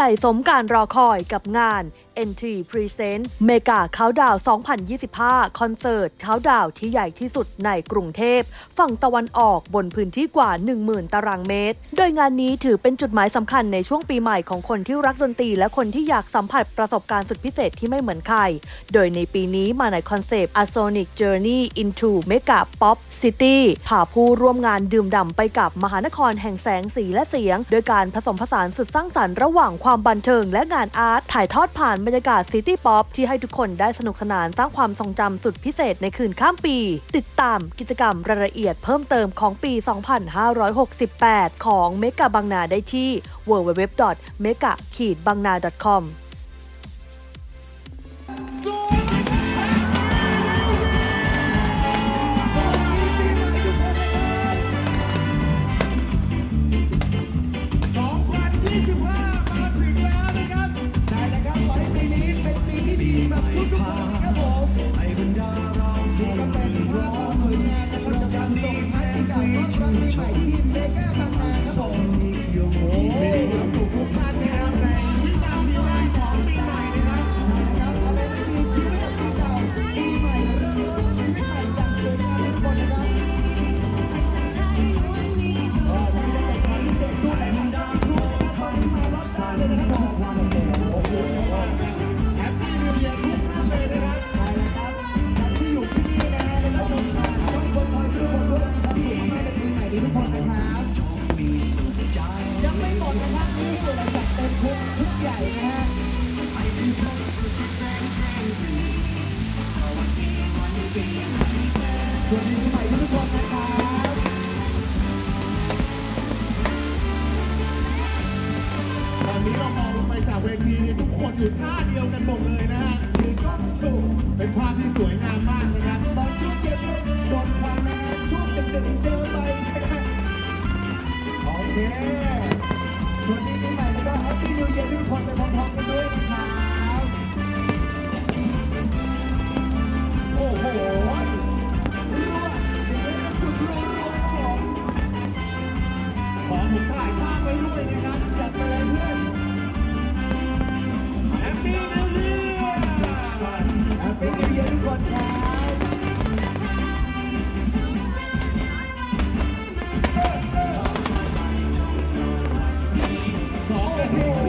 ใหญ่สมการรอคอยกับงาน NT Present Mega Countdown 2025 คอนเสิร์ต Countdown ที่ใหญ่ที่สุดในกรุงเทพ ฝั่งตะวันออกบนพื้นที่กว่า 10,000 ตารางเมตร โดยงานนี้ถือเป็นจุดหมายสำคัญในช่วงปีใหม่ของคนที่รักดนตรีและคนที่อยากสัมผัสประสบการณ์สุดพิเศษที่ไม่เหมือนใคร โดยในปีนี้มาในคอนเซปต์ A Sonic Journey into Mega Pop City พาผู้ร่วมงานดื่มด่ำไปกับมหานครแห่งแสงสีและเสียง โดยการผสมผสานสุดสร้างสรรค์ระหว่างความบันเทิงและงานอาร์ตถ่ายทอดผ่านบรรยากาศซิตี้ป๊อปที่ให้ทุกคนได้สนุกสนานสร้างความทรงจำสุดพิเศษในคืนข้ามปี ติดตามกิจกรรมรายละเอียดเพิ่มเติมของปี 2568 ของเมกะบางนาได้ที่ www.mega-bangna.com ใหม่ที่เมกาบา สวัสดีปีใหม่ทุกคนนะครับตอนนี้เรามองลงไปจากเวทีนี่ทุกคนอยู่ท่าเดียวกันหมดเลยนะฮะถือกล้องถูกเป็นภาพที่สวยงามมากนะครับตอนช่วงเก็บโดนความแรงช่วงเด็กๆเจอไปโอเค get you.